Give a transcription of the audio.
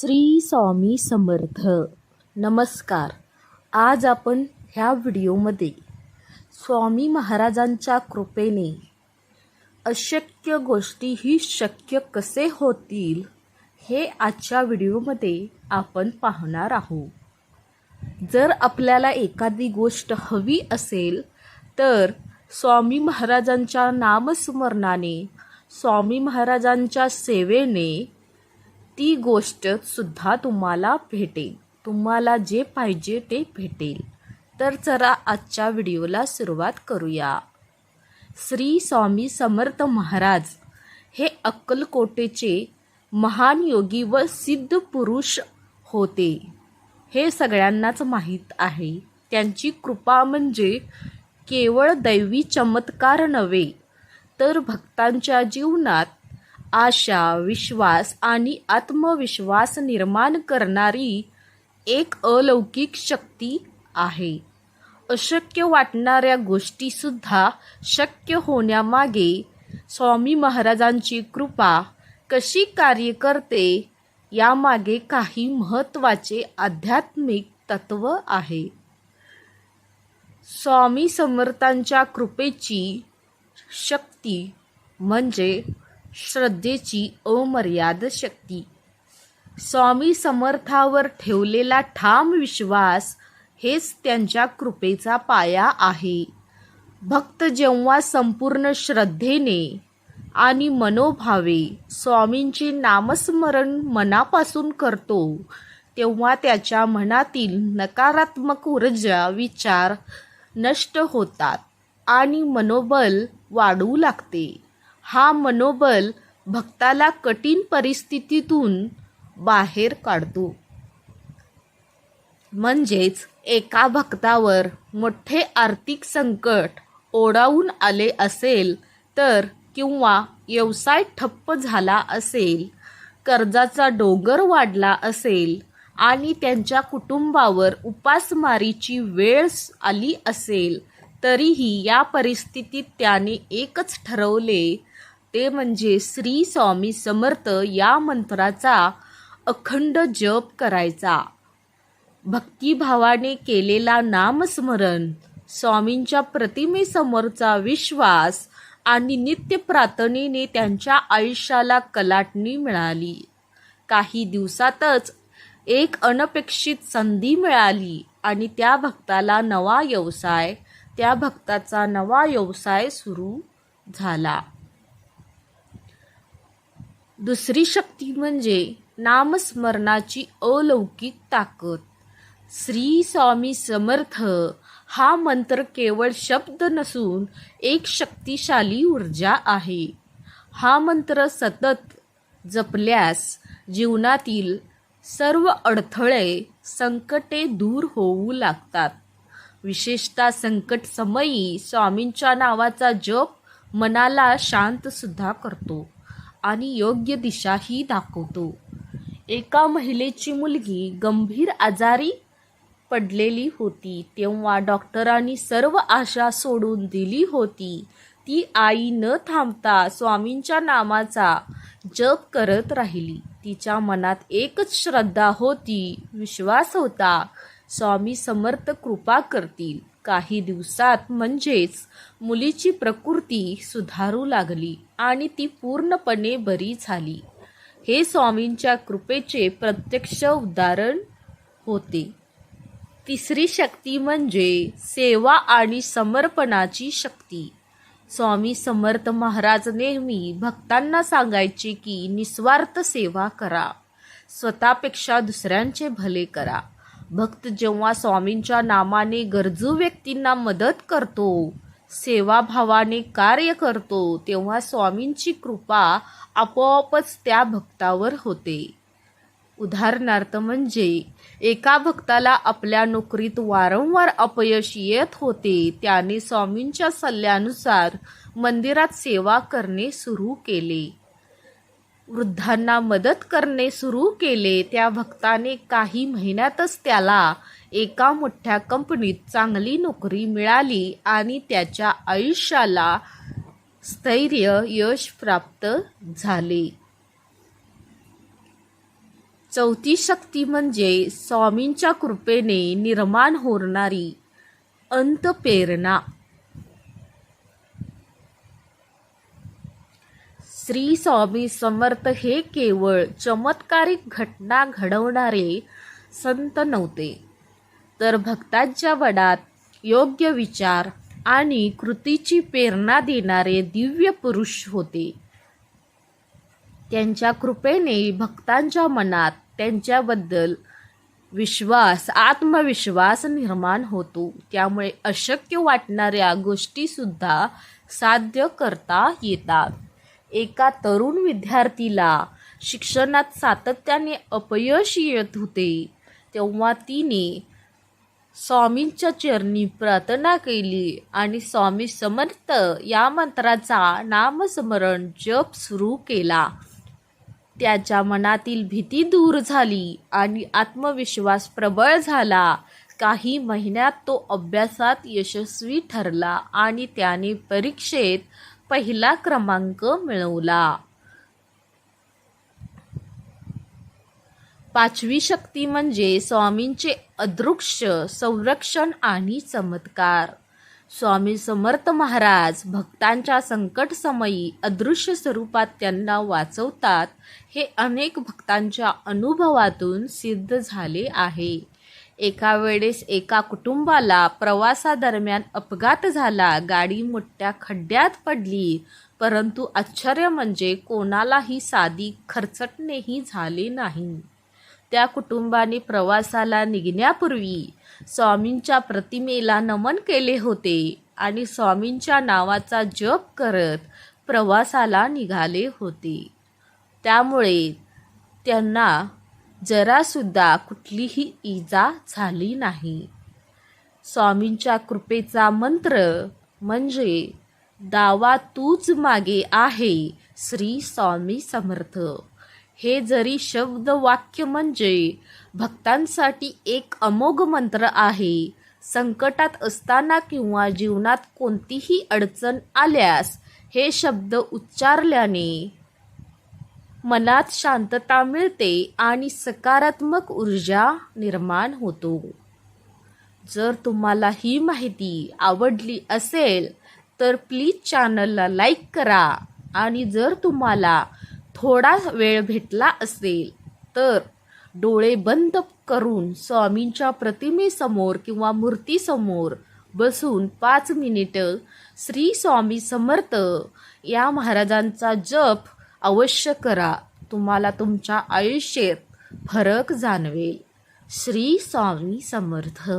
श्री स्वामी समर्थ. नमस्कार. आज आपण ह्या व्हिडिओमध्ये स्वामी महाराजांच्या कृपेने अशक्य गोष्टी ही शक्य कसे होतील हे आजच्या व्हिडिओमध्ये आपण पाहणार आहोत. जर आपल्याला एखादी गोष्ट हवी असेल तर स्वामी महाराजांच्या नामस्मरणाने स्वामी महाराजांच्या सेवेने ती गोष्ट सुद्धा तुम्हाला भेटेल. तुम्हाला जे पाहिजे ते भेटेल. तर चला आजच्या व्हिडिओला सुरुवात करूया. श्री स्वामी समर्थ महाराज हे अक्कलकोटेचे महान योगी व सिद्ध पुरुष होते. हे सगळ्यांनाच माहीत आहे. त्यांची कृपा म्हणजे केवळ दैवी चमत्कार नव्हे तर भक्तांच्या जीवनात आशा विश्वास आणि आत्मविश्वास निर्माण करणारी एक अलौकिक शक्ती आहे. अशक्य वाटणाऱ्या गोष्टीसुद्धा शक्य होण्यामागे स्वामी महाराजांची कृपा कशी कार्य करते यामागे काही महत्त्वाचे आध्यात्मिक तत्व आहे. स्वामी समर्थांच्या कृपेची शक्ती म्हणजे श्रद्धेची अमर्याद शक्ती. स्वामी समर्थावर ठेवलेला ठाम विश्वास हेच त्यांच्या कृपेचा पाया आहे. भक्त जेव्हा संपूर्ण श्रद्धेने आणि मनोभावे स्वामींचे नामस्मरण मनापासून करतो तेव्हा त्याच्या मनातील नकारात्मक ऊर्जा विचार नष्ट होतात आणि मनोबल वाढू लागते. हा मनोबल भक्ताला कठीण परिस्थितीतून बाहेर काढतो. म्हणजेच एका भक्तावर मोठे आर्थिक संकट ओढावून आले असेल तर किंवा व्यवसाय ठप्प झाला असेल कर्जाचा डोंगर वाढला असेल आणि त्यांच्या कुटुंबावर उपासमारीची वेळ आली असेल तरीही या परिस्थितीत त्याने एकच ठरवले ते म्हणजे श्री स्वामी समर्थ या मंत्राचा अखंड जप करायचा. भक्तिभावाने केलेला नामस्मरण स्वामींच्या प्रतिमेसमोरचा विश्वास आणि नित्य प्रार्थनेने त्यांच्या आयुष्याला कलाटणी मिळाली. काही दिवसातच एक अनपेक्षित संधी मिळाली आणि त्या भक्ताला नवा व्यवसाय त्या भक्ताचा नवा व्यवसाय सुरू झाला. दुसरी शक्ती म्हणजे नामस्मरणाची अलौकिक ताकद. श्री स्वामी समर्थ हा मंत्र केवळ शब्द नसून एक शक्तिशाली ऊर्जा आहे. हा मंत्र सतत जपल्यास जीवनातील सर्व अडथळे संकटे दूर होऊ लागतात. विशेषतः संकट समयी स्वामींच्या नावाचा जप मनाला शांतसुद्धा करतो. आणि योग्य दिशाही दाखवतो. एका महिलेची मुलगी गंभीर आजारी पडलेली होती. तेव्हा डॉक्टरांनी सर्व आशा सोडून दिली होती. ती आई न थांबता स्वामींच्या नामाचा जप करत राहिली. तिच्या मनात एकच श्रद्धा होती विश्वास होता स्वामी समर्थ कृपा करतील. काही दिवसात म्हणजेच मुलीची प्रकृती सुधारू लागली आणि ती पूर्णपणे बरी झाली. हे स्वामींच्या कृपेचे प्रत्यक्ष उदाहरण होते. तिसरी शक्ती म्हणजे सेवा आणि समर्पणाची शक्ती. स्वामी समर्थ महाराज नेहमी भक्तांना सांगायचे की निस्वार्थ सेवा करा. स्वतःपेक्षा दुसऱ्यांचे भले करा. भक्त जेव्हा स्वामींच्या नामाने गरजू व्यक्तींना मदत करतो सेवाभावाने कार्य करतो तेव्हा स्वामींची कृपा आपोआपच त्या भक्तावर होते. उदाहरणार्थ म्हणजे एका भक्ताला आपल्या नोकरीत वारंवार अपयश येत होते त्याने स्वामींच्या सल्ल्यानुसार मंदिरात सेवा करणे सुरू केले. वृद्धांना मदत करणे सुरू केले. त्या भक्ताने काही महिन्यातच त्याला एका मोठ्या कंपनीत चांगली नोकरी मिळाली आणि त्याच्या आयुष्याला स्थैर्य यश प्राप्त झाले. चौथी शक्ती म्हणजे स्वामींच्या कृपेने निर्माण होणारी अंतप्रेरणा श्री स्वामी समर्थ हे केवळ चमत्कारिक घटना घडवणारे संत नव्हते. तर भक्तांच्या वडात योग्य विचार आणि कृतीची प्रेरणा देणारे दिव्य पुरुष होते. त्यांच्या कृपेने भक्तांच्या मनात त्यांच्याबद्दल विश्वास आत्मविश्वास निर्माण होतो. त्यामुळे अशक्य वाटणाऱ्या गोष्टीसुद्धा साध्य करता येतात. एका तरुण विद्यार्थीला शिक्षणात सातत्याने अपयश येत होते. तेव्हा तिने स्वामींच्या चरणी प्रार्थना केली आणि स्वामी समर्थ या मंत्राचा नामस्मरण जप सुरू केला. त्याच्या मनातील भीती दूर झाली आणि आत्मविश्वास प्रबळ झाला. काही महिन्यात तो अभ्यासात यशस्वी ठरला आणि त्याने परीक्षेत पहिला क्रमांक मिळवला. पाचवी शक्ती म्हणजे स्वामींचे अदृश्य संरक्षण आणि चमत्कार. स्वामी समर्थ महाराज भक्तांच्या संकट समयी अदृश्य स्वरूपात त्यांना वाचवतात हे अनेक भक्तांच्या अनुभवातून सिद्ध झाले आहे. एका वेळेस एका कुटुंबाला प्रवासादरम्यान अपघात झाला गाडी मोठ्या खड्ड्यात पडली. परंतु आश्चर्य म्हणजे कोणालाही साधी खरचटणेही झाले नाही. त्या कुटुंबाने प्रवासाला निघण्यापूर्वी स्वामींच्या प्रतिमेला नमन केले होते आणि स्वामींच्या नावाचा जप करत प्रवासाला निघाले होते. त्यामुळे त्यांना जरासुद्धा कुठलीही इजा झाली नाही. स्वामींच्या कृपेचा मंत्र म्हणजे दावा तूच मागे आहे श्री स्वामी समर्थ. हे जरी शब्द वाक्य म्हणजे भक्तांसाठी एक अमोघ मंत्र आहे. संकटात असताना किंवा जीवनात कोणतीही अडचण आल्यास हे शब्द उच्चारल्याने मनात शांतता मिळते आणि सकारात्मक ऊर्जा निर्माण होतो. जर तुम्हाला ही माहिती आवडली असेल तर प्लीज चॅनलला लाईक करा. आणि जर तुम्हाला थोडा वेळ भेटला असेल तर डोळे बंद करून स्वामींच्या प्रतिमेसमोर किंवा मूर्तीसमोर बसून पाच मिनिटं श्री स्वामी समर्थ या महाराजांचा जप अवश्य करा. तुम्हाला तुमच्या आयुष्यात फरक जाणवेल. श्री स्वामी समर्थ.